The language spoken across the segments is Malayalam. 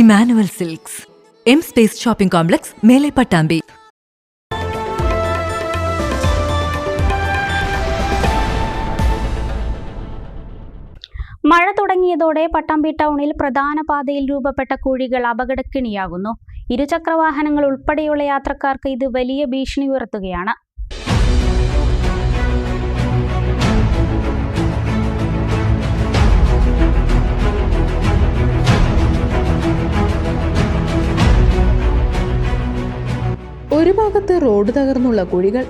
Emmanuel silks. M space shopping complex മേലെ പട്ടാമ്പി. മഴ തുടങ്ങിയതോടെ പട്ടാമ്പി ടൗണിൽ പ്രധാന പാതയിൽ രൂപപ്പെട്ട കുഴികൾ അപകടക്കിണിയാകുന്നു. ഇരുചക്രവാഹനങ്ങൾ ഉൾപ്പെടെയുള്ള യാത്രക്കാർക്ക് ഇത് വലിയ ഭീഷണി ഉയർത്തുകയാണ്. ഒരു ഭാഗത്ത് റോഡ് തകർന്നുള്ള കുഴികൾ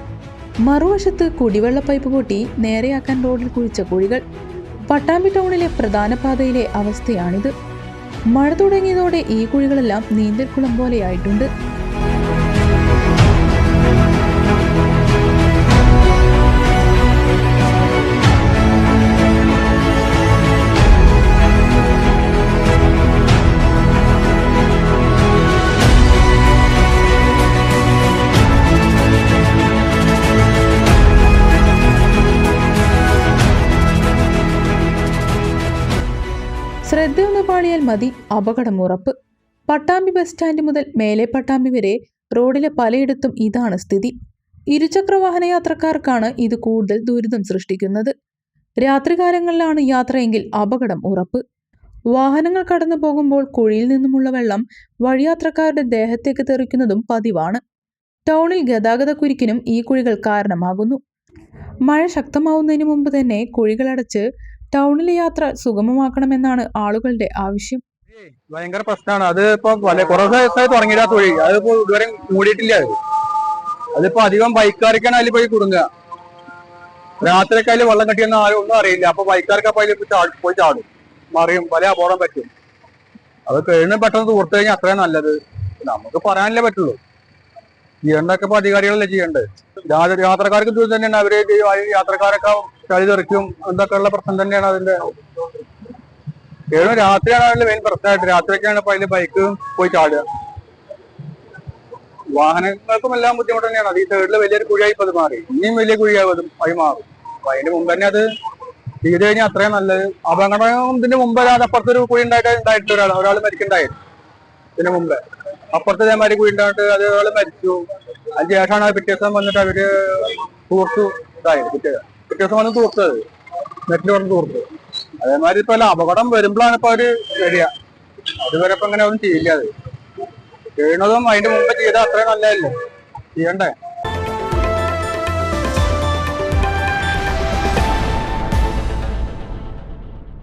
മറുവശത്ത് കുടിവെള്ള പൈപ്പ് പൊട്ടി നേരെയാക്കാൻ റോഡിൽ കുഴിച്ച കുഴികൾ പട്ടാമ്പി ടൗണിലെ പ്രധാന പാതയിലെ അവസ്ഥയാണിത്. മഴ തുടങ്ങിയതോടെ ഈ കുഴികളെല്ലാം നീന്തൽക്കുളം പോലെയായിട്ടുണ്ട്. മതി അപകടം ഉറപ്പ്. പട്ടാമ്പി ബസ് സ്റ്റാൻഡ് മുതൽ മേലെ പട്ടാമ്പി വരെ റോഡിലെ പലയിടത്തും ഇതാണ് സ്ഥിതി. ഇരുചക്രവാഹന യാത്രക്കാർക്കാണ് ഇത് കൂടുതൽ ദുരിതം സൃഷ്ടിക്കുന്നത്. രാത്രികാലങ്ങളിലാണ് യാത്രയെങ്കിൽ അപകടം ഉറപ്പ്. വാഹനങ്ങൾ കടന്നു പോകുമ്പോൾ കുഴിയിൽ നിന്നുമുള്ള വെള്ളം വഴിയാത്രക്കാരുടെ ദേഹത്തേക്ക് തെറിക്കുന്നതും പതിവാണ്. ടൗണിൽ ഗതാഗത കുരുക്കിനും ഈ കുഴികൾ കാരണമാകുന്നു. മഴ ശക്തമാവുന്നതിന് മുമ്പ് തന്നെ കുഴികളടച്ച് ടൗണിലെ യാത്ര സുഗമമാക്കണമെന്നാണ് ആളുകളുടെ ആവശ്യം. ഭയങ്കര പ്രശ്നമാണ് അത് ഇപ്പൊ കുറെ ദിവസമായി തുടങ്ങിയിട്ട് ആ തൊഴിൽ. അതിപ്പോ ഇതുവരെ മൂടിയിട്ടില്ല അത്. അതിപ്പോ അധികം ബൈക്കാർക്കാണ് അതിൽ പോയി കുടുങ്ങുക. രാത്രി അതിൽ വെള്ളം കെട്ടിയെന്ന് ആരും ഒന്നും അറിയില്ല. അപ്പൊ ബൈക്കാർക്ക് അപ്പൊ അതിൽ പോയി ചാടും. മറിയും പല അപകടം പറ്റും. അത് കഴിഞ്ഞ് പെട്ടെന്ന് തൂർത്ത് കഴിഞ്ഞാൽ അത്രയും നല്ലത്. നമുക്ക് പറയാനല്ലേ പറ്റുള്ളൂ. ചെയ്യേണ്ടൊക്കെ ഇപ്പൊ അധികാരികളല്ലേ ചെയ്യേണ്ടത്? യാത്രക്കാർക്ക് തന്നെയാണ് അവർ യാത്രക്കാരൊക്കെ ചളി തെറിക്കും എന്തൊക്കെയുള്ള പ്രശ്നം തന്നെയാണ് അതിന്റെ ഏഴും രാത്രിയാണ് അതിന്റെ മെയിൻ പ്രശ്നമായിട്ട്. രാത്രിയൊക്കെയാണ് ഇപ്പൊ അതിൽ ബൈക്ക് പോയി ചാടുക. വാഹനങ്ങൾക്കും എല്ലാം ബുദ്ധിമുട്ട് തന്നെയാണ്. അത് ഈ സൈഡിൽ വലിയൊരു കുഴിയായി അത് മാറി. ഇനിയും വലിയ കുഴിയാവും അതും മാറും. അപ്പൊ മുമ്പ് തന്നെ അത് ചെയ്ത് കഴിഞ്ഞാൽ അത്രയും നല്ലത്. അപകടം ഇതിന് മുമ്പ് അത് അപ്പുറത്തൊരു കുഴി ഉണ്ടായിട്ട് ഉണ്ടായിട്ട് ഒരാൾ ഒരാൾ മരിക്കണ്ടായിരുന്നു ഇതിന് മുമ്പ്. അപ്പുറത്ത് ഇതേമാതിരി കുഴി ഉണ്ടായിട്ട് അത് ഒരാൾ മരിച്ചു. അതിന് ശേഷമാണ് പിറ്റേ ദിവസം വന്നിട്ട് അവർ സുഹൃത്തു ഇതായത് പിറ്റേ പിറ്റേ ദിവസം തൂർത്തത്. നെറ്റിൽ പറഞ്ഞ് തൂർത്തു. അതേമാതിരി ഇപ്പൊ അപകടം വരുമ്പോഴാണ് ഇപ്പൊ അവർ വരിക അതുവരെ ഇപ്പൊ അങ്ങനെ ഒന്നും ചെയ്യില്ല അത്. ചെയ്യണതും അതിന്റെ മുമ്പ് ചെയ്താൽ അത്രയും നല്ലതല്ലേ? ചെയ്യണ്ടേ?